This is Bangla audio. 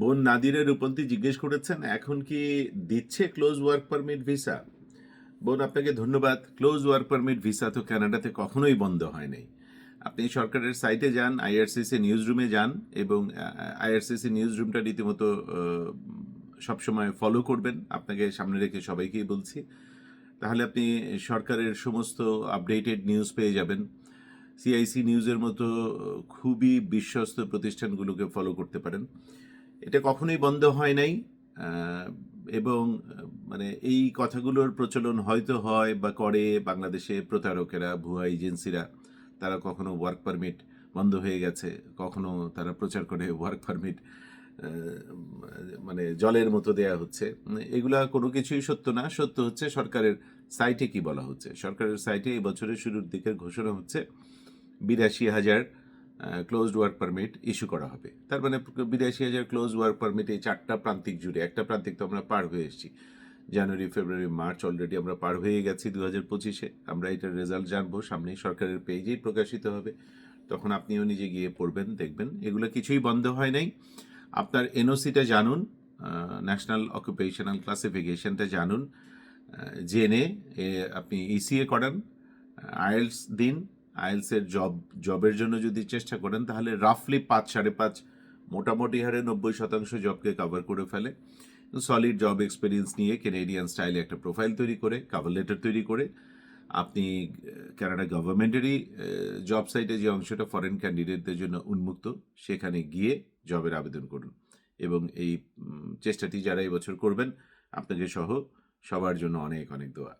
বোন নাদিরের রূপন্তী জিজ্ঞেস করেছেন, এখন কি দিচ্ছে ক্লোজ ওয়ার্ক পারমিট ভিসা বোন, আপনাকে ধন্যবাদ ক্লোজ ওয়ার্ক পারমিট ভিসা তো কানাডাতে কখনোই বন্ধ হয় নাই আপনি সরকারের সাইটে যান আইআরসিসি নিউজ রুমে যান এবং আইআরসিসি নিউজ রুমটা রীতিমতো সবসময় ফলো করবেন। আপনাকে সামনে রেখে সবাইকেই বলছি। তাহলে আপনি সরকারের সমস্ত আপডেটেড নিউজ পেয়ে যাবেন। সিআইসি নিউজের মতো খুবই বিশ্বস্ত প্রতিষ্ঠানগুলোকে ফলো করতে পারেন। এটা কখনোই বন্ধ হয় নাই। এবং মানে এই কথাগুলোর প্রচলন হয়তো হয় বা করে বাংলাদেশে প্রতারকেরা, ভুয়া এজেন্সিরা, তারা কখনো ওয়ার্ক পারমিট বন্ধ হয়ে গেছে, কখনো তারা প্রচার করে ওয়ার্ক পারমিট মানে জলের মতো দেয়া হচ্ছে। এগুলা কোনো কিছুই সত্য না। সত্য হচ্ছে সরকারের সাইটে কি বলা হচ্ছে? সরকারের সাইটে এই বছরের শুরুর দিকের ঘোষণা হচ্ছে বিরাশি হাজার ক্লোজড ওয়ার্ক পারমিট ইস্যু করা হবে। তার মানে বিরাশি হাজার ক্লোজ ওয়ার্ক পারমিট এই চারটা প্রান্তিক জুড়ে, একটা প্রান্তিক তো আমরা পার হয়ে এসেছি। জানুয়ারি, ফেব্রুয়ারি, মার্চ অলরেডি আমরা পার হয়ে গেছি দু হাজার পঁচিশে। আমরা এটার রেজাল্ট জানব, সামনেই সরকারের পেজেই প্রকাশিত হবে। তখন আপনিও নিজে গিয়ে পড়বেন, দেখবেন। এগুলো কিছুই বন্ধ হয় নাই। আপনার এনওসিটা জানুন ন্যাশনাল অকুপেশনাল ক্লাসিফিকেশনটা জানুন। জেনে আপনি ইসিএ করান, আইএলস দিন আইএলসের জব জবের জন্য যদি চেষ্টা করেন, তাহলে রাফলি পাঁচ, সাড়ে পাঁচ, মোটামুটি হারে নব্বই শতাংশ জবকে কভার করে ফেলে। সলিড জব এক্সপিরিয়েন্স নিয়ে কেনেডিয়ান স্টাইলে একটা প্রোফাইল তৈরি করে কাভার লেটার তৈরি করে। আপনি কানাডা গভর্নমেন্টেরই জব সাইটে যে অংশটা ফরেন ক্যান্ডিডেটদের জন্য উন্মুক্ত, সেখানে গিয়ে জবের আবেদন করুন। এবং এই চেষ্টাটি যারা এবছর করবেন, আপনাকে সহ সবার জন্য অনেক অনেক দোয়া।